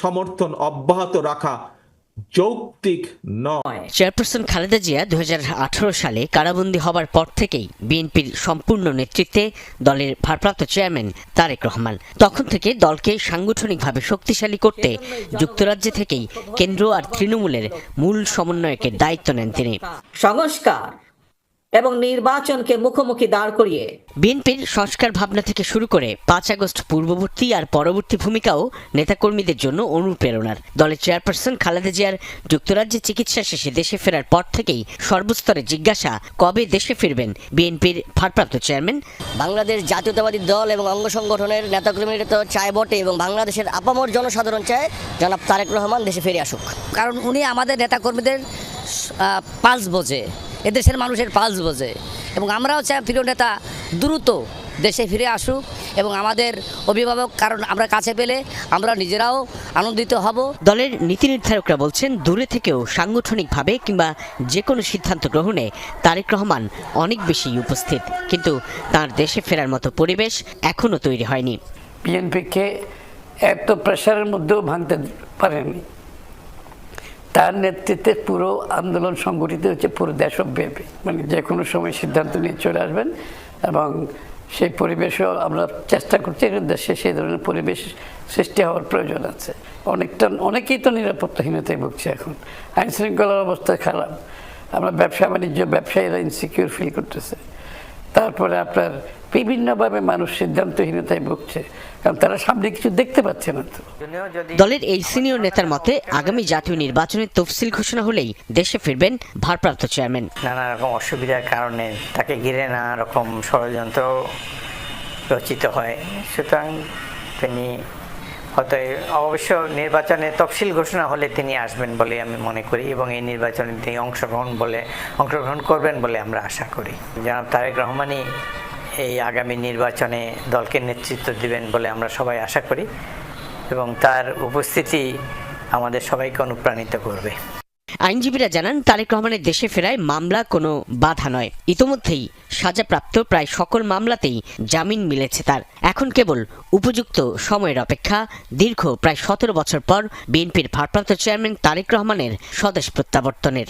সমর্থন অব্যাহত রাখা যৌক্তিক নয়। চেয়ারপারসন খালেদা জিয়া দু হাজার আঠারো সালে কারাবন্দী হবার পর থেকেই বিএনপির সম্পূর্ণ নেতৃত্বে দলের ভারপ্রাপ্ত চেয়ারম্যান তারেক রহমান। তখন থেকে দলকে সাংগঠনিকভাবে শক্তিশালী করতে যুক্তরাজ্য থেকেই কেন্দ্র আর তৃণমূলের মূল সমন্বয়কের দায়িত্ব নেন তিনি। সংস্কার এবং নির্বাচনকে মুখোমুখি দাঁড় করিয়ে বিএনপির সংস্কার ভাবনা থেকে শুরু করে পাঁচ আগস্ট পূর্ববর্তী আর পরবর্তী ভূমিকাও নেতাকর্মীদের জন্য অনুপ্রেরণার। দলের চেয়ারপারসন খালেদা জিয়ার যুক্তরাজ্যে চিকিৎসা শেষে দেশে ফেরার পর থেকেই সর্বস্তরে জিজ্ঞাসা কবে দেশে ফিরবেন? বিএনপির ভারপ্রাপ্ত চেয়ারম্যান? বাংলাদেশ জাতীয়তাবাদী দল এবং অঙ্গ সংগঠনের নেতাকর্মীরা তো চায় বটে এবং বাংলাদেশের আপামর জনসাধারণ চায় জনাব তারেক রহমান দেশে ফিরে আসুক। কারণ উনি আমাদের নেতাকর্মীদের পালস বোঝে। এদেশের মানুষের পালস বোঝে। এবং আমরাও চাই প্রিয় নেতা দ্রুত দেশে ফিরে আসুক এবং আমাদের অভিভাবক কারণ আমরা কাছে পেলে আমরা নিজেরাও আনন্দিত হব। দলের নীতি নির্ধারকরা বলছেন দূরে থেকেও সাংগঠনিকভাবে কিংবা যে কোনো সিদ্ধান্ত গ্রহণে তারেক রহমান অনেক বেশি উপস্থিত। কিন্তু তার দেশে ফেরার মতো পরিবেশ এখনও তৈরি হয়নি। বিএনপিকে এত প্রেশারের মধ্যেও ভাঙতে পারেনি। তার নেতৃত্বে পুরো আন্দোলন সংগঠিত হচ্ছে, পুরো দেশব্যাপী। মানে যে কোনো সময় সিদ্ধান্ত নিয়ে চলে আসবেন এবং সেই পরিবেশও আমরা চেষ্টা করছি দেশে সেই ধরনের পরিবেশ সৃষ্টি হওয়ার প্রয়োজন আছে। অনেকটা, অনেকেই তো নিরাপত্তাহীনতায় ভুগছে এখন। আইন শৃঙ্খলার অবস্থা খারাপ। আমরা ব্যবসা, বাণিজ্য ব্যবসায়ীরা ইনসিকিউর ফিল করতেছে। তারপরে আপনার বিভিন্নভাবে মানুষ সিদ্ধান্তহীনতায় ভুগছে কারণ তারা সামনে কিছু দেখতে পাচ্ছে না তো। দলের এই সিনিয়র নেতার মতে আগামী জাতীয় নির্বাচনের তফসিল ঘোষণা হলেই দেশে ফিরবেন ভারপ্রাপ্ত চেয়ারম্যান। নানা রকম অসুবিধার কারণে তাকে ঘিরে নানা রকম ষড়যন্ত্র রচিত হয়। সুতরাং তিনি হয়তো অবশ্য নির্বাচনে তফসিল ঘোষণা হলে তিনি আসবেন বলে আমি মনে করি এবং এই নির্বাচনে তিনি অংশগ্রহণ বলে অংশগ্রহণ করবেন বলে আমরা আশা করি। জনাব তারেক রহমানই এই আগামী নির্বাচনে দলকে নেতৃত্ব দিবেন বলে আমরা সবাই আশা করি এবং তার উপস্থিতি আমাদের সবাইকে অনুপ্রাণিত করবে। আইনজীবীরা জানান, তারেক রহমানের দেশে ফেরায় মামলা কোনো বাধা নয়। ইতোমধ্যেই সাজাপ্রাপ্ত প্রায় সকল মামলাতেই জামিন মিলেছে তার। এখন কেবল উপযুক্ত সময়ের অপেক্ষা। দীর্ঘ প্রায় সতেরো বছর পর বিএনপির ভারপ্রাপ্ত চেয়ারম্যান তারেক রহমানের স্বদেশ প্রত্যাবর্তনের।